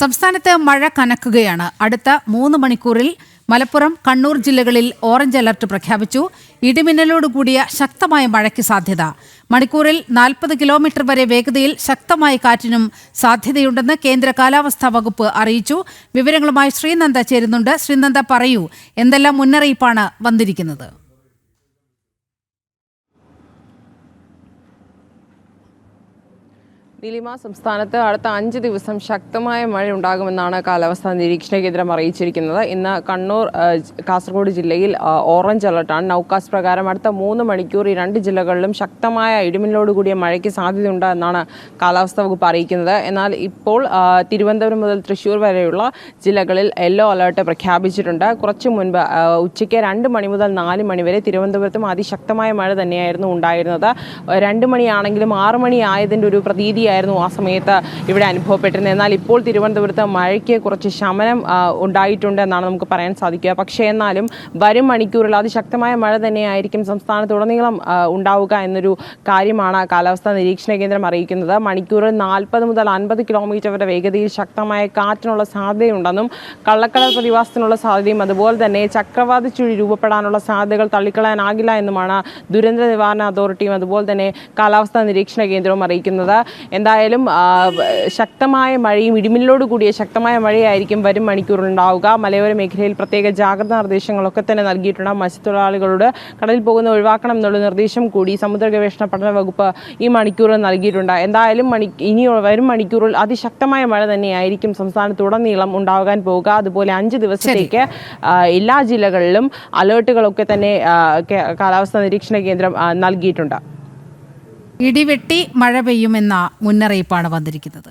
സംസ്ഥാനത്ത് മഴ കനക്കുകയാണ്. അടുത്ത മൂന്ന് മണിക്കൂറിൽ മലപ്പുറം കണ്ണൂർ ജില്ലകളിൽ ഓറഞ്ച് അലർട്ട് പ്രഖ്യാപിച്ചു. ഇടിമിന്നലോടുകൂടിയ ശക്തമായ മഴയ്ക്ക് സാധ്യത. മണിക്കൂറിൽ നാൽപ്പത് കിലോമീറ്റർ വരെ വേഗതയിൽ ശക്തമായ കാറ്റിനും സാധ്യതയുണ്ടെന്ന് കേന്ദ്ര കാലാവസ്ഥാ വകുപ്പ് അറിയിച്ചു. വിവരങ്ങളുമായി ശ്രീനന്ദ ചേരുന്നുണ്ട്. ശ്രീനന്ദ പറയൂ എന്തെല്ലാം മുന്നറിയിപ്പാണ് വന്നിരിക്കുന്നത്? നീലിമ സംസ്ഥാനത്ത് അടുത്ത അഞ്ച് ദിവസം ശക്തമായ മഴ ഉണ്ടാകുമെന്നാണ് കാലാവസ്ഥാ നിരീക്ഷണ കേന്ദ്രം അറിയിച്ചിരിക്കുന്നത്. ഇന്ന് കണ്ണൂർ കാസർഗോഡ് ജില്ലയിൽ ഓറഞ്ച് അലർട്ടാണ്. നൌകാസ് പ്രകാരം അടുത്ത മൂന്ന് മണിക്കൂർ ഈ രണ്ട് ജില്ലകളിലും ശക്തമായ ഇടിമിന്നലോട് കൂടിയ മഴയ്ക്ക് സാധ്യതയുണ്ട് എന്നാണ് കാലാവസ്ഥാ വകുപ്പ് അറിയിക്കുന്നത്. എന്നാൽ ഇപ്പോൾ തിരുവനന്തപുരം മുതൽ തൃശ്ശൂർ വരെയുള്ള ജില്ലകളിൽ യെല്ലോ അലർട്ട് പ്രഖ്യാപിച്ചിട്ടുണ്ട്. കുറച്ച് മുൻപ് ഉച്ചയ്ക്ക് രണ്ട് മണി മുതൽ നാല് മണി വരെ തിരുവനന്തപുരത്തും അതിശക്തമായ മഴ തന്നെയായിരുന്നു ഉണ്ടായിരുന്നത്. രണ്ട് മണിയാണെങ്കിലും ആറ് മണി ആയതിന്റെ ഒരു പ്രതീതിയായിരുന്നു ആ സമയത്ത് ഇവിടെ അനുഭവപ്പെട്ടിരുന്നത്. എന്നാൽ ഇപ്പോൾ തിരുവനന്തപുരത്ത് മഴയ്ക്ക് കുറച്ച് ശമനം ഉണ്ടായിട്ടുണ്ട് എന്നാണ് നമുക്ക് പറയാൻ സാധിക്കുക. പക്ഷേ എന്നാലും വരും മണിക്കൂറിൽ അതിശക്തമായ മഴ തന്നെയായിരിക്കും സംസ്ഥാനത്തുടനീളം ഉണ്ടാവുക എന്നൊരു കാര്യമാണ് കാലാവസ്ഥാ നിരീക്ഷണ കേന്ദ്രം അറിയിക്കുന്നത്. മണിക്കൂറിൽ നാൽപ്പത് മുതൽ അൻപത് കിലോമീറ്റർ വരെ വേഗതയിൽ ശക്തമായ കാറ്റിനുള്ള സാധ്യതയുണ്ടെന്നും കള്ളക്കടൽ പ്രതിഭാസത്തിനുള്ള സാധ്യതയും അതുപോലെ തന്നെ ചക്രവാത ചുഴി രൂപപ്പെടാനുള്ള സാധ്യതകൾ തള്ളിക്കളയാനാകില്ല എന്നുമാണ് ദുരന്ത നിവാരണ അതോറിറ്റിയും അതുപോലെ തന്നെ കാലാവസ്ഥാ നിരീക്ഷണ കേന്ദ്രവും അറിയിക്കുന്നത്. എന്തായാലും ശക്തമായ മഴയും ഇടിമിന്നലോട് കൂടിയ ശക്തമായ മഴയായിരിക്കും വരും മണിക്കൂറിൽ ഉണ്ടാവുക മലയോര മേഖലയിൽ പ്രത്യേക ജാഗ്രതാ നിർദ്ദേശങ്ങളൊക്കെ തന്നെ നൽകിയിട്ടുണ്ട്. മത്സ്യത്തൊഴിലാളികളോട് കടലിൽ പോകുന്ന ഒഴിവാക്കണം എന്നുള്ള നിർദ്ദേശം കൂടി സമുദ്ര ഗവേഷണ പഠന വകുപ്പ് ഈ മണിക്കൂറിൽ നൽകിയിട്ടുണ്ട്. എന്തായാലും മണി ഇനി വരും മണിക്കൂറിൽ അതിശക്തമായ മഴ തന്നെയായിരിക്കും സംസ്ഥാനത്തുടനീളം ഉണ്ടാകാൻ പോവുക അതുപോലെ അഞ്ച് ദിവസത്തേക്ക് എല്ലാ ജില്ലകളിലും അലേർട്ടുകളൊക്കെ തന്നെ കാലാവസ്ഥാ നിരീക്ഷണ കേന്ദ്രം നൽകിയിട്ടുണ്ട്. ഇടിവെട്ടി മഴ പെയ്യുമെന്ന മുന്നറിയിപ്പാണ് വന്നിരിക്കുന്നത്